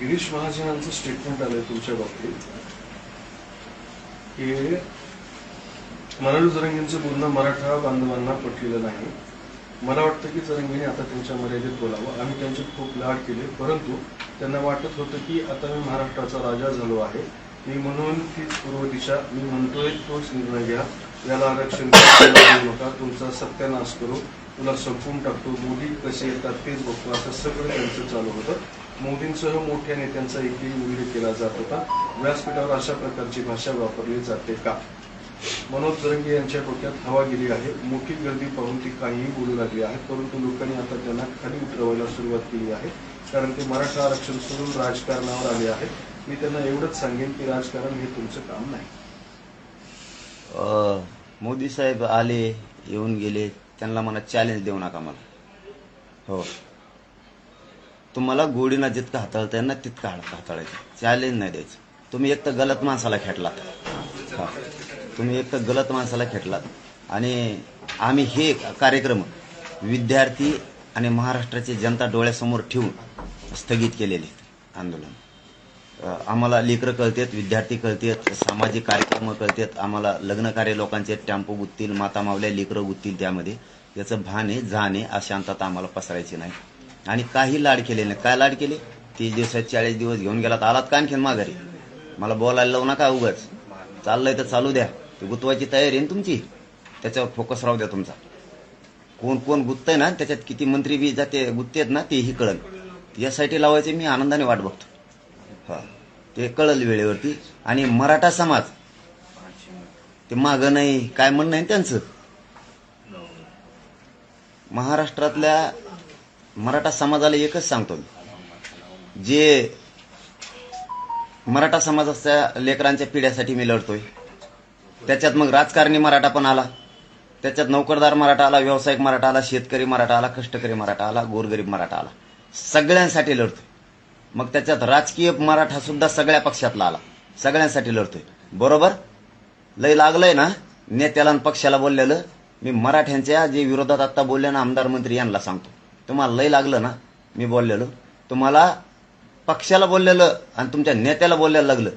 Girish महाजनांचं statement आलंय तुमच्या बाबतीत. की मराठी जरंगींचं बोलणं मराठा बांधवांना पटलेलं नाही. मला वाटतं की जरंगीने आता त्यांच्या मर्यादेत बोलावं. आम्ही त्यांचे खूप लाड केले. परंतु त्यांना वाटत होतं की आता मी महाराष्ट्राचा राजा झालो आहे. मी म्हणून तीच पूर्व दिशा. मी म्हणतोय तोच निर्णय घ्या. याला आरक्षण देऊ नका. तुमचा सत्यानाश करू. तुला संपून टाकतो. मोदी कसे येतात तेच बघतो. असं सगळं त्यांचं चालू होतं. मोदींसह मोठ्या नेत्यांचा एकही उल्लेख केला जात होता. व्यासपीठावर अशा प्रकारची भाषा वापरली जाते का? मनोज जरंगे यांच्या डोक्यात हवा गेली आहे. मोठी गर्दी पाहून ती काहीही बोलू लागली आहे. परंतु लोकांनी आता त्यांना खाली उतरवायला सुरुवात केली आहे. कारण ते मराठा आरक्षण सोडून राजकारणावर आले आहेत. मी त्यांना एवढंच सांगेन की राजकारण हे तुमचं काम नाही. मोदी साहेब आले येऊन गेले. त्यांना मला चॅलेंज देऊ नका मला. हो. तुम्हाला गोडीना जितकं हाताळता येईल ना तितकं हाताळायचं. चॅलेंज नाही द्यायचं. तुम्ही एक तर गलत माणसाला खेटलात. हा. तुम्ही एक तर गलत माणसाला खेटलात. आणि आम्ही हे कार्यक्रम विद्यार्थी आणि महाराष्ट्राची जनता डोळ्यासमोर ठेवून स्थगित केलेले आंदोलन. आम्हाला लेकरं कळतेत विद्यार्थी कळतेत सामाजिक कार्यक्रम कळतेत. आम्हाला लग्नकार्य लोकांचे टॅम्पो गुत्तील माता मावल्या लेकरं गुत्तील त्यामध्ये. याचं भान आहे आहे अशांतता आम्हाला पसरायची नाही. आणि काही लाड केले नाही. काय लाड केले? तीस दिवसात चाळीस दिवस घेऊन गेलात आलात का आणखीन माघारी? मला बोलायला लावू नका उगाच. चाललंय तर चालू द्या. ती गुतवायची तयारी आहे ना तुमची? त्याच्यावर फोकस राहू द्या तुमचा. कोण कोण गुत्तय ना त्याच्यात किती मंत्री बी जाते गुत्तेत ना तेही कळल यासाठी लावायचे मी आनंदाने वाट बघतो. हा. ते कळल वेळेवरती. आणि मराठा समाज ते मागं नाही काय म्हणणं आहे त्यांचं? महाराष्ट्रातल्या मराठा समाजाला एकच सांगतो मी. जे मराठा समाजाच्या लेकरांच्या पिढ्यासाठी मी लढतोय. त्याच्यात मग राजकारणी मराठा पण आला. त्याच्यात नोकरदार मराठा आला व्यावसायिक मराठा आला शेतकरी मराठा आला कष्टकरी मराठा आला गोरगरीब मराठा आला. सगळ्यांसाठी लढतोय. मग त्याच्यात राजकीय मराठा सुद्धा सगळ्या पक्षातला आला. सगळ्यांसाठी लढतोय. बरोबर? लय लागलंय ना? नेत्याला पक्षाला बोललेलं मी मराठ्यांच्या जे विरोधात आता बोलले ना आमदार मंत्री यांना सांगतो. तुम्हाला लय लागलं ना? मी बोललेलो. तुम्हाला पक्षाला बोललेलं आणि तुमच्या नेत्याला बोलायला लागलं.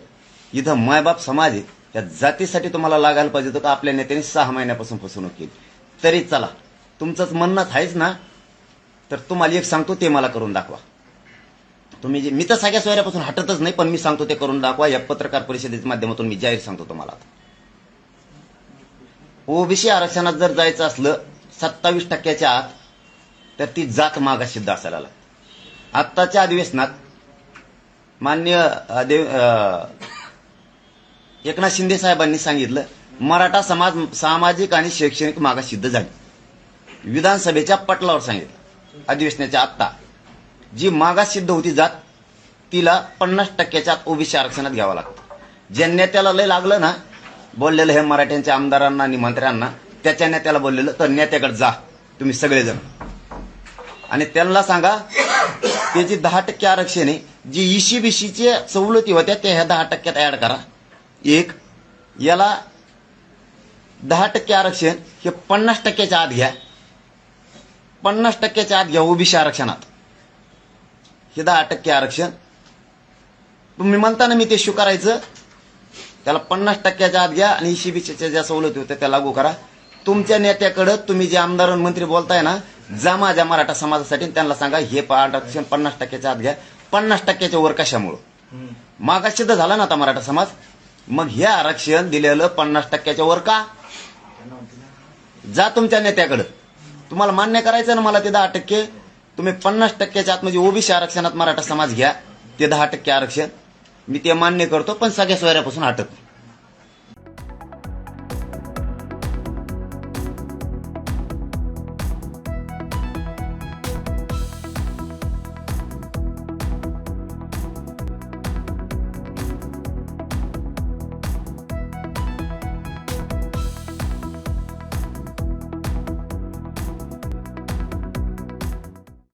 इथं मायबाप समाज आहे. या जातीसाठी तुम्हाला लागायला पाहिजे होतं का? आपल्या नेत्यांनी सहा महिन्यापासून फसवणूक केली. तरी चला. तुमचंच म्हणणंच आहेच ना? तर तुम्हाला एक सांगतो ते मला करून दाखवा. तुम्ही जे मी तर सगळ्या सोयऱ्यापासून हटतच नाही पण मी सांगतो ते करून दाखवा. या पत्रकार परिषदेच्या माध्यमातून मी जाहीर सांगतो तुम्हाला ओबीसी आरक्षणात जर जायचं असलं सत्तावीस टक्क्याच्या आत तर ती जात मागा सिद्ध असायला लागते आत्ताच्या अधिवेशनात मान्य देव एकनाथ शिंदे साहेबांनी सांगितलं मराठा समाज सामाजिक आणि शैक्षणिक मागास सिद्ध झाली. विधानसभेच्या पटलावर सांगितलं अधिवेशनाच्या आत्ता. जी मागास सिद्ध होती जात तिला पन्नास टक्क्याच्या आत ओबीसी आरक्षणात घ्यावं लागतं. ज्या नेत्याला लय लागलं ना बोललेलं हे मराठ्यांच्या आमदारांना आणि मंत्र्यांना त्याच्या नेत्याला बोललेलं तर नेत्याकडे जा तुम्ही सगळेजण. आणि त्यांना सांगा त्याची दहा टक्के आरक्षण आहे जी इशी बीशीच्या सवलती होत्या त्या ह्या दहा टक्क्यात ऍड करा. एक याला दहा टक्के आरक्षण हे पन्नास टक्क्याच्या आत घ्या. पन्नास टक्क्याच्या आत घ्या ओबीसी आरक्षणात. हे दहा टक्के आरक्षण. तुम्ही म्हणता ना मी ते स्वीकारायचं? त्याला पन्नास टक्क्याच्या आत घ्या आणि ईशीबीच्या ज्या सवलती होत्या त्या लागू करा. तुमच्या नेत्याकडं तुम्ही जे आमदार आणि मंत्री बोलताय ना जा माझ्या मराठा समाजासाठी त्यांना सांगा हे आरक्षण पन्नास टक्क्याच्या आत घ्या. पन्नास टक्क्याच्या वर कशामुळं? मागास सिद्ध झाला ना आता मराठा समाज? मग हे आरक्षण दिलेलं पन्नास टक्क्याच्या वर का? जा तुमच्या नेत्याकडं. तुम्हाला मान्य करायचं ना मला ते दहा टक्के? तुम्ही पन्नास टक्क्याच्या आत म्हणजे ओबीसी आरक्षणात मराठा समाज घ्या. ते दहा टक्के आरक्षण. मी ते मान्य करतो पण सगळ्या सोयऱ्यापासून हटत